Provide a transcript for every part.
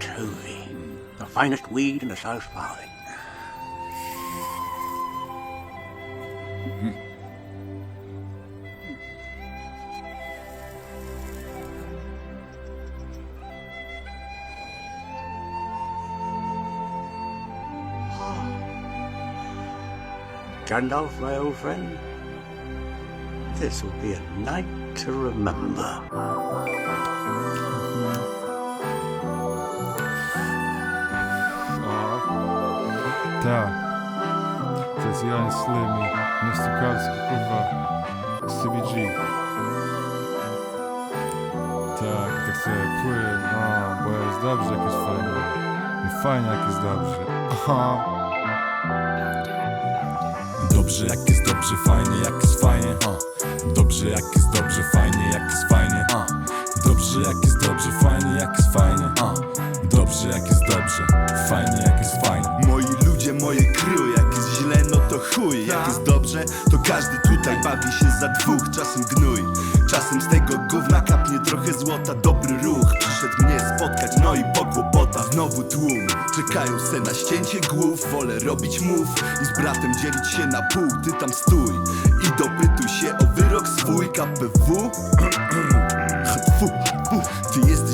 Toby. The finest weed in the South Valley. Mm-hmm. Ah. Gandalf, my old friend, this will be a night to remember. Tak. To jest Jan Slim i Nostokalski, kurwa, CBG. Tak, tak sobie pływ, o, bo jest dobrze, jak jest fajnie. I fajnie, jak jest dobrze. Aha. Dobrze jak jest dobrze, fajnie jak jest fajnie uh. Dobrze jak jest dobrze, fajnie jak jest fajnie uh. Dobrze jak jest dobrze, fajnie jak jest fajnie uh. Dobrze jak jest dobrze, fajnie jak jest fajnie Moje crew, jak jest źle, no to chuj. Jak jest dobrze, to każdy tutaj bawi się za dwóch. Czasem gnój, czasem z tego gówna kapnie trochę złota. Dobry ruch, przyszedł mnie spotkać, no i po kłopota Znowu tłum, czekają se na ścięcie głów. Wolę robić move i z bratem dzielić się na pół. Ty tam stój i dopytuj się o wyrok swój. KPW Ty jesteś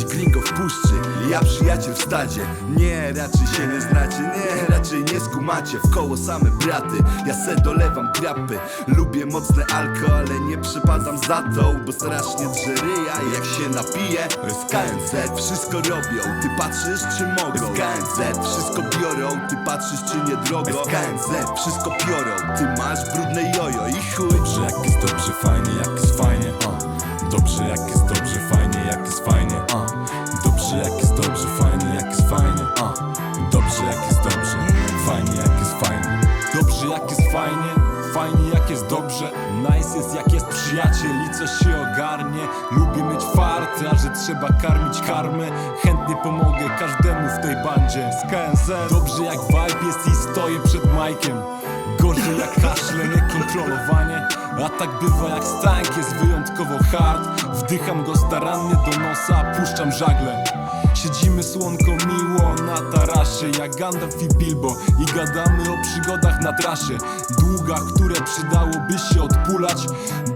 puszczy, ja przyjaciel w stadzie. Nie, raczej się nie znacie, nie, raczej nie skumacie. W koło same braty, ja se dolewam trapy. Lubię mocne alko, ale nie przepadam za to Bo strasznie drze ryja, jak się napiję W KNZ wszystko robią, ty patrzysz czy mogą? W KNZ wszystko biorą, ty patrzysz czy nie drogo? W KNZ wszystko piorą, ty masz brudne jojo Dobrze jak jest fajnie, fajnie jak jest dobrze. Nice jest jak jest przyjaciel i coś się ogarnie. Lubię mieć farty, a że trzeba karmić karmę. Chętnie pomogę każdemu w tej bandzie. Z KNZ Dobrze jak vibe jest i stoję przed majkiem. Gorzej jak kaszle, niekontrolowanie A tak bywa jak stank jest wyjątkowo hard. Wdycham go starannie do nosa, puszczam żagle. Siedzimy słonko miło na tarasie Jak Gandalf i Bilbo. I gadamy na trasie. Długach, które przydałoby się odpulać.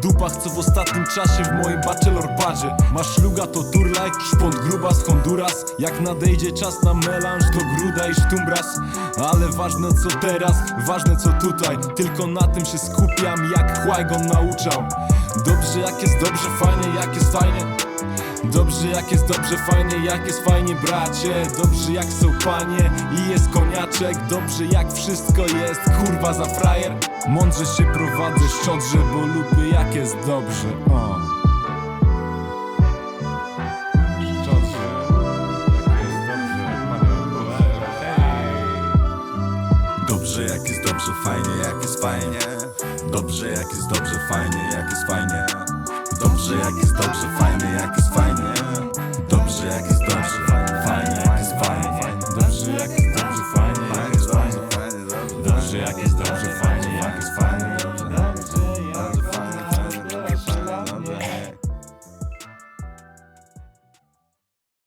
Dupach, co w ostatnim czasie w moim bachelor padzie Masz luga to turlaj, szpont gruba z Honduras. Jak nadejdzie czas na melanż to gruda i sztumbras. Ale ważne co teraz, ważne co tutaj. Tylko na tym się skupiam jak Qui-Gon nauczał Dobrze jak jest dobrze, fajnie jak jest fajnie Dobrze jak jest dobrze, fajnie jak jest fajnie bracie. Dobrze jak są panie i jest koniaczek. Dobrze jak wszystko jest, kurwa za frajer. Mądrze się prowadzę, szczodrze, bo lubię jak jest dobrze. O. Dobrze jak jest dobrze, fajnie jak jest fajnie. Dobrze jak jest dobrze, fajnie jak jest fajnie. Dobrze jak jest dobrze, fajnie